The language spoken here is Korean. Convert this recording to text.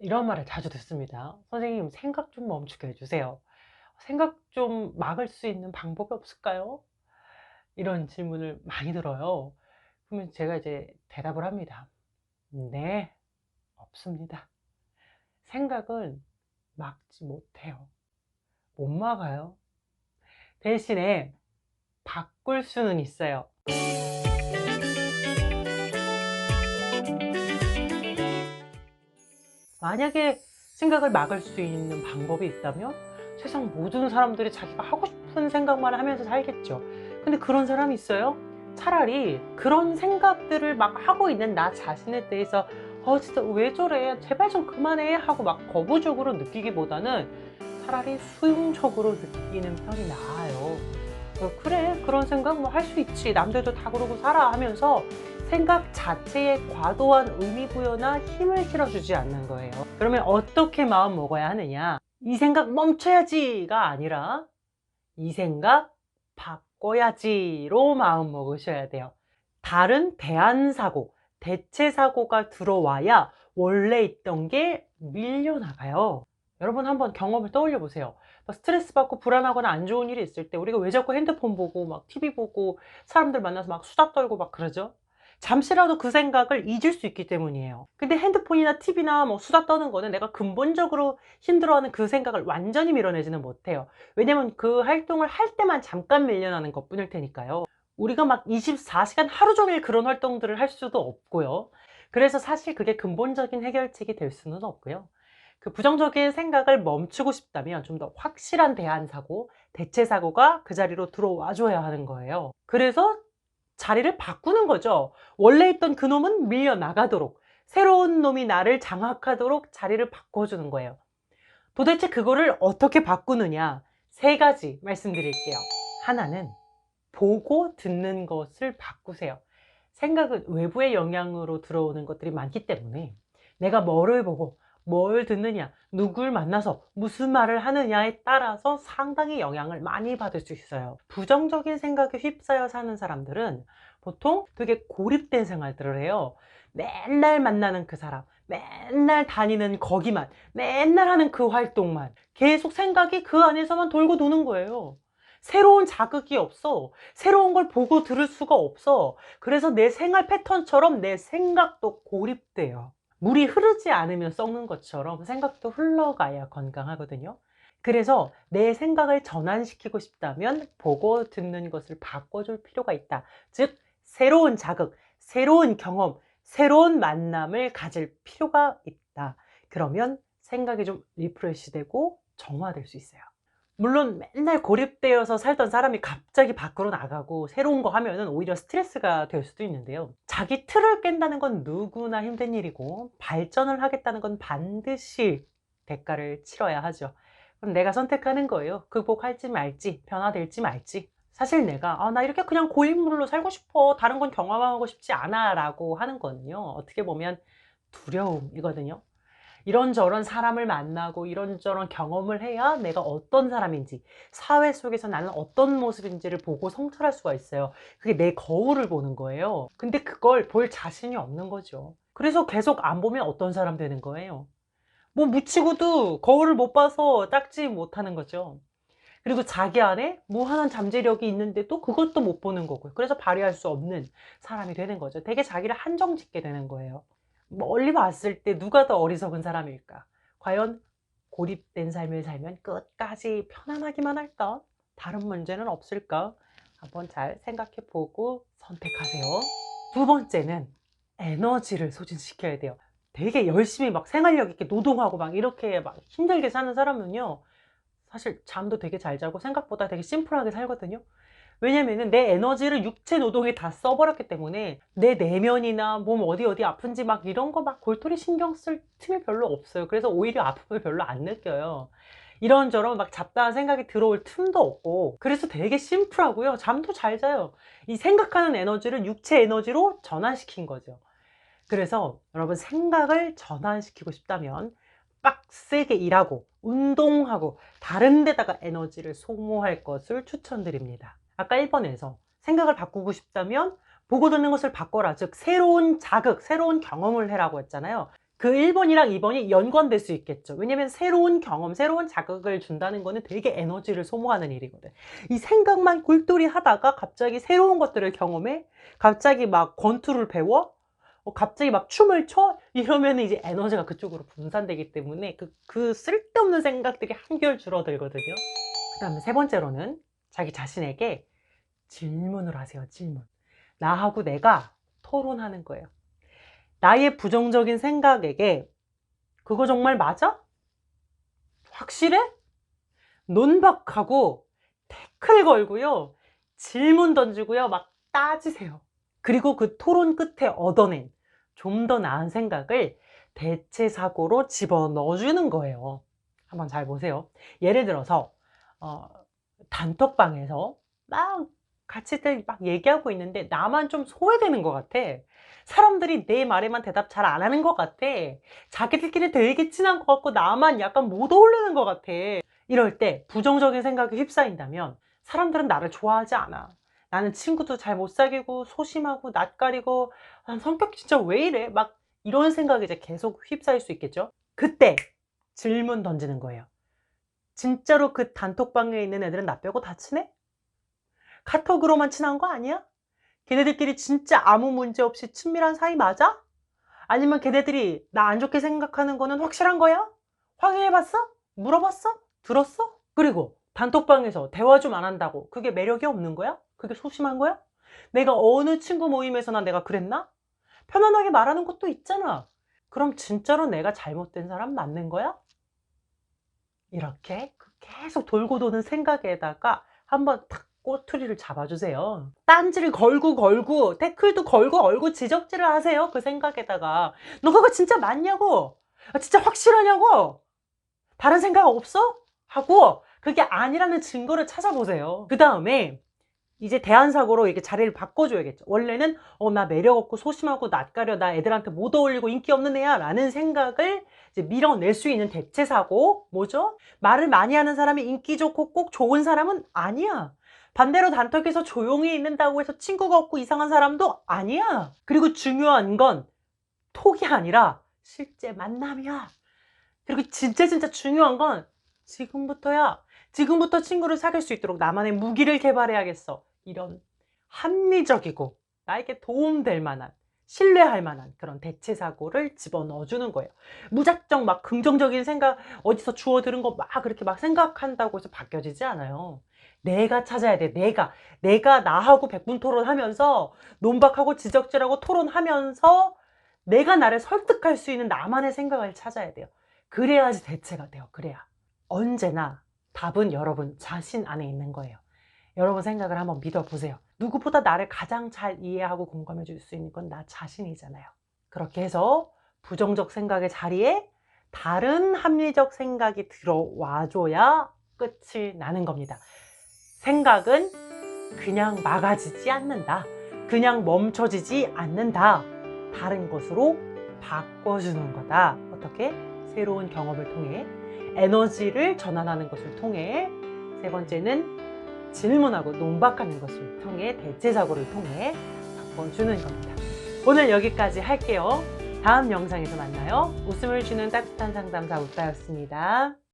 이런 말을 자주 듣습니다. 선생님, 생각 좀 멈추게 해주세요. 생각 좀 막을 수 있는 방법이 없을까요? 이런 질문을 많이 들어요. 그러면 제가 이제 대답을 합니다. 네, 없습니다. 생각은 막지 못해요. 못 막아요. 대신에 바꿀 수는 있어요. 만약에 생각을 막을 수 있는 방법이 있다면 세상 모든 사람들이 자기가 하고 싶은 생각만 하면서 살겠죠. 근데 그런 사람이 있어요? 차라리 그런 생각들을 막 하고 있는 나 자신에 대해서 어 진짜 왜 저래 제발 좀 그만해 하고 막 거부적으로 느끼기보다는 차라리 수용적으로 느끼는 편이 나아요. 어, 그래 그런 생각 뭐 할 수 있지 남들도 다 그러고 살아 하면서 생각 자체에 과도한 의미 부여나 힘을 실어주지 않는 거예요. 그러면 어떻게 마음 먹어야 하느냐? 이 생각 멈춰야지가 아니라 이 생각 바꿔야지로 마음 먹으셔야 돼요. 다른 대안 사고, 대체 사고가 들어와야 원래 있던 게 밀려나가요. 여러분 한번 경험을 떠올려 보세요. 스트레스 받고 불안하거나 안 좋은 일이 있을 때 우리가 왜 자꾸 핸드폰 보고 막 TV 보고 사람들 만나서 막 수다 떨고 막 그러죠? 잠시라도 그 생각을 잊을 수 있기 때문이에요. 근데 핸드폰이나 TV나 뭐 수다 떠는 거는 내가 근본적으로 힘들어하는 그 생각을 완전히 밀어내지는 못해요. 왜냐면 그 활동을 할 때만 잠깐 밀려나는 것 뿐일 테니까요. 우리가 막 24시간 하루 종일 그런 활동들을 할 수도 없고요. 그래서 사실 그게 근본적인 해결책이 될 수는 없고요. 그 부정적인 생각을 멈추고 싶다면 좀 더 확실한 대안 사고, 대체 사고가 그 자리로 들어와 줘야 하는 거예요. 그래서 자리를 바꾸는 거죠. 원래 있던 그 놈은 밀려나가도록 새로운 놈이 나를 장악하도록 자리를 바꿔주는 거예요. 도대체 그거를 어떻게 바꾸느냐? 세 가지 말씀드릴게요. 하나는 보고 듣는 것을 바꾸세요. 생각은 외부의 영향으로 들어오는 것들이 많기 때문에 내가 뭐를 보고 뭘 듣느냐, 누굴 만나서 무슨 말을 하느냐에 따라서 상당히 영향을 많이 받을 수 있어요. 부정적인 생각에 휩싸여 사는 사람들은 보통 되게 고립된 생활들을 해요. 맨날 만나는 그 사람, 맨날 다니는 거기만, 맨날 하는 그 활동만, 계속 생각이 그 안에서만 돌고 도는 거예요. 새로운 자극이 없어. 새로운 걸 보고 들을 수가 없어. 그래서 내 생활 패턴처럼 내 생각도 고립돼요. 물이 흐르지 않으면 썩는 것처럼 생각도 흘러가야 건강하거든요. 그래서 내 생각을 전환시키고 싶다면 보고 듣는 것을 바꿔줄 필요가 있다. 즉, 새로운 자극, 새로운 경험, 새로운 만남을 가질 필요가 있다. 그러면 생각이 좀 리프레시 되고 정화될 수 있어요. 물론 맨날 고립되어서 살던 사람이 갑자기 밖으로 나가고 새로운 거 하면은 오히려 스트레스가 될 수도 있는데요. 자기 틀을 깬다는 건 누구나 힘든 일이고 발전을 하겠다는 건 반드시 대가를 치러야 하죠. 그럼 내가 선택하는 거예요. 극복할지 말지, 변화될지 말지. 사실 내가 아, 나 이렇게 그냥 고인물로 살고 싶어. 다른 건 경험하고 싶지 않아. 라고 하는 거는요. 어떻게 보면 두려움이거든요. 이런저런 사람을 만나고 이런저런 경험을 해야 내가 어떤 사람인지 사회 속에서 나는 어떤 모습인지를 보고 성찰할 수가 있어요. 그게 내 거울을 보는 거예요. 근데 그걸 볼 자신이 없는 거죠. 그래서 계속 안 보면 어떤 사람 되는 거예요. 뭐 묻히고도 거울을 못 봐서 닦지 못하는 거죠. 그리고 자기 안에 무한한 잠재력이 있는데도 그것도 못 보는 거고요. 그래서 발휘할 수 없는 사람이 되는 거죠. 되게 자기를 한정 짓게 되는 거예요. 멀리 봤을 때 누가 더 어리석은 사람일까? 과연 고립된 삶을 살면 끝까지 편안하기만 할까? 다른 문제는 없을까? 한번 잘 생각해 보고 선택하세요. 두 번째는 에너지를 소진시켜야 돼요. 되게 열심히 막 생활력 있게 노동하고 막 이렇게 막 힘들게 사는 사람은요. 사실 잠도 되게 잘 자고 생각보다 되게 심플하게 살거든요. 왜냐면은 내 에너지를 육체 노동에 다 써버렸기 때문에 내 내면이나 몸 어디 어디 아픈지 막 이런 거 막 골똘히 신경 쓸 틈이 별로 없어요. 그래서 오히려 아픔을 별로 안 느껴요. 이런저런 막 잡다한 생각이 들어올 틈도 없고 그래서 되게 심플하고요. 잠도 잘 자요. 이 생각하는 에너지를 육체 에너지로 전환시킨 거죠. 그래서 여러분 생각을 전환시키고 싶다면 빡세게 일하고 운동하고 다른 데다가 에너지를 소모할 것을 추천드립니다. 아까 1번에서 생각을 바꾸고 싶다면 보고 듣는 것을 바꿔라. 즉 새로운 자극, 새로운 경험을 해라고 했잖아요. 그 1번이랑 2번이 연관될 수 있겠죠. 왜냐면 새로운 경험, 새로운 자극을 준다는 거는 되게 에너지를 소모하는 일이거든. 이 생각만 굴돌이 하다가 갑자기 새로운 것들을 경험해? 갑자기 막 권투를 배워? 어, 갑자기 막 춤을 춰? 이러면 이제 에너지가 그쪽으로 분산되기 때문에 그, 그 쓸데없는 생각들이 한결 줄어들거든요. 그 다음에 세 번째로는 자기 자신에게 질문을 하세요, 질문. 나하고 내가 토론하는 거예요. 나의 부정적인 생각에게 그거 정말 맞아? 확실해? 논박하고 태클 걸고요. 질문 던지고요. 막 따지세요. 그리고 그 토론 끝에 얻어낸 좀 더 나은 생각을 대체 사고로 집어 넣어주는 거예요. 한번 잘 보세요. 예를 들어서 어, 단톡방에서 막 같이들 막 얘기하고 있는데 나만 좀 소외되는 것 같아. 사람들이 내 말에만 대답 잘 안 하는 것 같아. 자기들끼리 되게 친한 것 같고 나만 약간 못 어울리는 것 같아. 이럴 때 부정적인 생각에 휩싸인다면 사람들은 나를 좋아하지 않아. 나는 친구도 잘 못 사귀고 소심하고 낯가리고 난 성격 진짜 왜 이래? 막 이런 생각에 이제 계속 휩싸일 수 있겠죠. 그때 질문 던지는 거예요. 진짜로 그 단톡방에 있는 애들은 나 빼고 다 친해? 카톡으로만 친한 거 아니야? 걔네들끼리 진짜 아무 문제 없이 친밀한 사이 맞아? 아니면 걔네들이 나 안 좋게 생각하는 거는 확실한 거야? 확인해봤어? 물어봤어? 들었어? 그리고 단톡방에서 대화 좀 안 한다고 그게 매력이 없는 거야? 그게 소심한 거야? 내가 어느 친구 모임에서나 내가 그랬나? 편안하게 말하는 것도 있잖아. 그럼 진짜로 내가 잘못된 사람 맞는 거야? 이렇게 그 계속 돌고 도는 생각에다가 한번 탁 꼬투리를 잡아주세요. 딴지를 걸고 걸고 태클도 걸고 걸고 지적질을 하세요. 그 생각에다가 너 그거 진짜 맞냐고? 아, 진짜 확실하냐고? 다른 생각 없어? 하고 그게 아니라는 증거를 찾아보세요. 그 다음에 이제 대안사고로 이렇게 자리를 바꿔줘야겠죠. 원래는 어, 나 매력 없고 소심하고 낯가려 나 애들한테 못 어울리고 인기 없는 애야 라는 생각을 이제 밀어낼 수 있는 대체사고 뭐죠? 말을 많이 하는 사람이 인기 좋고 꼭 좋은 사람은 아니야. 반대로 단톡에서 조용히 있는다고 해서 친구가 없고 이상한 사람도 아니야. 그리고 중요한 건 톡이 아니라 실제 만남이야. 그리고 진짜 진짜 중요한 건 지금부터야. 지금부터 친구를 사귈 수 있도록 나만의 무기를 개발해야겠어. 이런 합리적이고 나에게 도움될 만한 신뢰할 만한 그런 대체 사고를 집어넣어 주는 거예요. 무작정 막 긍정적인 생각 어디서 주워 들은 거 막 그렇게 막 생각한다고 해서 바뀌어지지 않아요. 내가 찾아야 돼. 내가 내가 나하고 백분 토론하면서 논박하고 지적질하고 토론하면서 내가 나를 설득할 수 있는 나만의 생각을 찾아야 돼요. 그래야지 대체가 돼요. 그래야 언제나 답은 여러분 자신 안에 있는 거예요. 여러분 생각을 한번 믿어보세요. 누구보다 나를 가장 잘 이해하고 공감해 줄 수 있는 건 나 자신이잖아요. 그렇게 해서 부정적 생각의 자리에 다른 합리적 생각이 들어와줘야 끝이 나는 겁니다. 생각은 그냥 막아지지 않는다. 그냥 멈춰지지 않는다. 다른 것으로 바꿔주는 거다. 어떻게? 새로운 경험을 통해 에너지를 전환하는 것을 통해 세 번째는 질문하고 논박하는 것을 통해 대체사고를 통해 바꿔주는 겁니다. 오늘 여기까지 할게요. 다음 영상에서 만나요. 웃음을 주는 따뜻한 상담사 웃다였습니다.